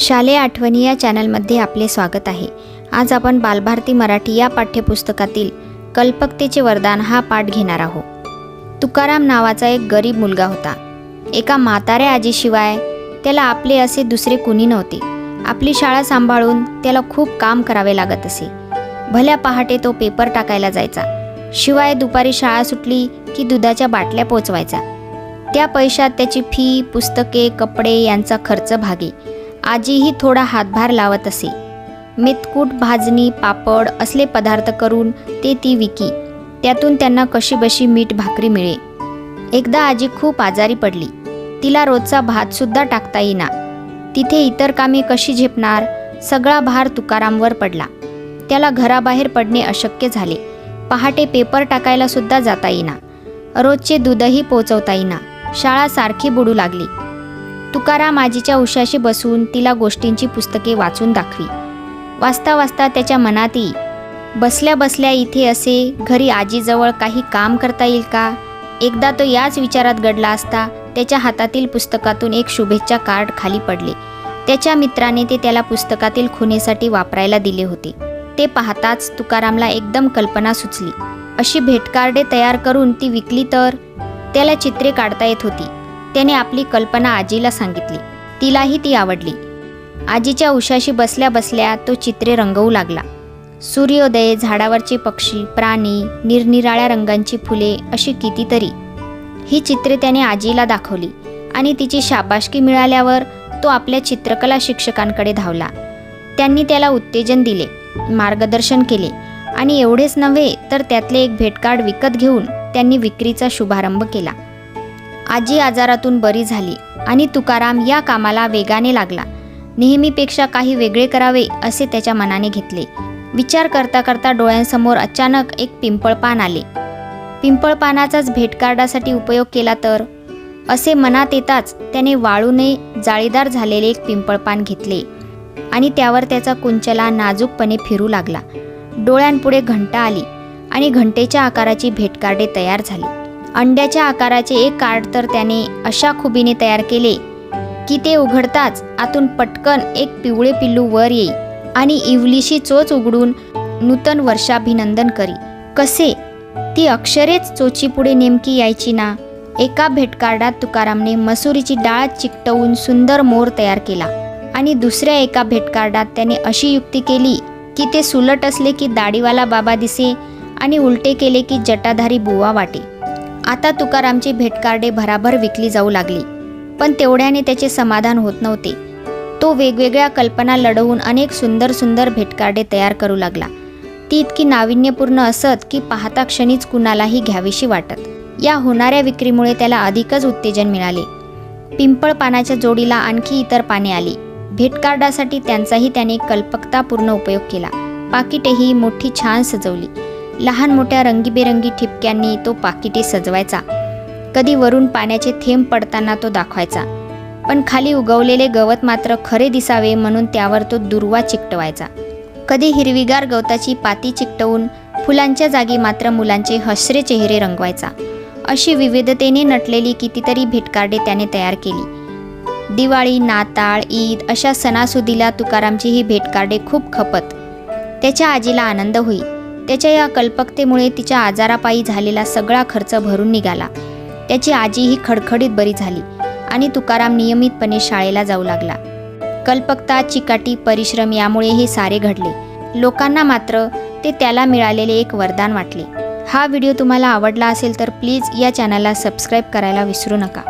शालेय आठवणी या चॅनलमध्ये आपले स्वागत आहे. आज आपण बालभारती मराठी या पाठ्यपुस्तकातील कल्पकतेचे वरदान हा पाठ घेणार आहोत. तुकाराम नावाचा एक गरीब मुलगा होता. एका म्हाताऱ्या आजीशिवाय त्याला आपले असे दुसरे कुणी नव्हते. आपली शाळा सांभाळून त्याला खूप काम करावे लागत असे. भल्या पहाटे तो पेपर टाकायला जायचा. शिवाय दुपारी शाळा सुटली की दुधाच्या बाटल्या पोचवायचा. त्या पैशात त्याची फी पुस्तके कपडे यांचा खर्च भागे. आजीही थोडा हातभार लावत असे. मेतकूट भाजणी पापड असले पदार्थ करून ते ती विकी. त्यातून त्यांना कशीबशी मीठ भाकरी मिळे. एकदा आजी खूप आजारी पडली. तिला रोजचा भातसुद्धा टाकता येईना. तिथे इतर कामे कशी झेपणार? सगळा भार तुकारामवर पडला. त्याला घराबाहेर पडणे अशक्य झाले. पहाटे पेपर टाकायला सुद्धा जाता येईना. रोजचे दूधही पोचवता येईना. शाळा सारखी बुडू लागली. तुकाराम आजीच्या उशाशी बसून तिला गोष्टींची पुस्तके वाचून दाखवी. वाचता वाचता त्याच्या मनात येई बसल्या बसल्या इथे असे घरी आजीजवळ काही काम करता येईल का? एकदा तो याच विचारात गडला असता त्याच्या हातातील पुस्तकातून एक शुभेच्छा कार्ड खाली पडले. त्याच्या मित्राने ते त्याला पुस्तकातील खुनेसाठी वापरायला दिले होते. ते पाहताच तुकारामला एकदम कल्पना सुचली. अशी भेटकार्डे तयार करून ती विकली तर? त्याला चित्रे काढता येत होती. त्याने आपली कल्पना आजीला सांगितली. तिलाही ती आवडली. आजीच्या उशाशी बसल्या बसल्या तो चित्रे रंगवू लागला. सूर्योदय झाडावरचे पक्षी प्राणी निरनिराळ्या रंगांची फुले अशी कितीतरी. ही चित्रे त्याने आजीला दाखवली आणि तिची शाबाशकी मिळाल्यावर तो आपल्या चित्रकला शिक्षकांकडे धावला. त्यांनी त्याला उत्तेजन दिले मार्गदर्शन केले आणि एवढेच नव्हे तर त्यातले एक भेटकार्ड विकत घेऊन त्यांनी विक्रीचा शुभारंभ केला. आजी आजारातून बरी झाली आणि तुकाराम या कामाला वेगाने लागला. नेहमीपेक्षा काही वेगळे करावे असे त्याच्या मनाने घेतले. विचार करता करता डोळ्यांसमोर अचानक एक पिंपळपान आले. पिंपळपानाचाच भेटकार्डासाठी उपयोग केला तर? असे मनात येताच त्याने वाळूने जाळीदार झालेले एक पिंपळपान घेतले आणि त्यावर त्याचा कुंचला नाजूकपणे फिरू लागला. डोळ्यांपुढे घंटा आली आणि घंटेच्या आकाराची भेटकार्डे तयार झाली. अंड्याच्या आकाराचे एक कार्ड तर त्याने अशा खुबीने तयार केले की ते उघडताच आतून पटकन एक पिवळे पिल्लू वर येई आणि इवलीशी चोच उघडून नूतन वर्षाभिनंदन करी. कसे? ती अक्षरेच चोचीपुढे नेमकी यायची ना. एका भेटकार्डात तुकारामने मसुरीची डाळ चिकटवून सुंदर मोर तयार केला आणि दुसऱ्या एका भेटकार्डात त्याने अशी युक्ती केली की ते सुलट असले की दाढीवाला बाबा दिसे आणि उलटे केले की जटाधारी बुवा वाटे. आता तुकारामची भेटकार्डे भराभर विकली जाऊ लागली. पण तेवढ्याने त्याचे समाधान होत नव्हते. तो वेगवेगळ्या कल्पना लढवून अनेक सुंदर सुंदर भेटकार्डे तयार करू लागला. ती इतकी नाविन्यपूर्ण असत की पाहता क्षणीच कुणालाही घ्यावीशी वाटत. या होणाऱ्या विक्रीमुळे त्याला अधिकच उत्तेजन मिळाले. पिंपळ पानाच्या जोडीला आणखी इतर पाने आली. भेटकार्डासाठी त्यांचाही त्याने कल्पकतापूर्ण उपयोग केला. पाकिटेही मोठी छान सजवली. लहान मोठ्या रंगीबेरंगी ठिपक्यांनी तो पाकिटे सजवायचा. कधी वरून पाण्याचे थेंब पडताना तो दाखवायचा. पण खाली उगवलेले गवत मात्र खरे दिसावे म्हणून त्यावर तो दुर्वा चिकटवायचा. कधी हिरवीगार गवताची पाती चिकटवून फुलांच्या जागी मात्र मुलांचे हसरे चेहरे रंगवायचा. अशी विविधतेने नटलेली कितीतरी भेटकार्डे त्याने तयार केली. दिवाळी नाताळ ईद अशा सणासुदीला तुकारामची ही भेटकार्डे खूप खपत. त्याच्या आजीला आनंद होई. त्याच्या या कल्पकतेमुळे तिच्या आजारापायी झालेला सगळा खर्च भरून निघाला. त्याची आजीही खडखडीत बरी झाली आणि तुकाराम नियमितपणे शाळेला जाऊ लागला. कल्पकता चिकाटी परिश्रम यामुळे हे सारे घडले. लोकांना मात्र ते त्याला मिळालेले एक वरदान वाटले. हा व्हिडिओ तुम्हाला आवडला असेल तर प्लीज या चॅनलला सबस्क्राईब करायला विसरू नका.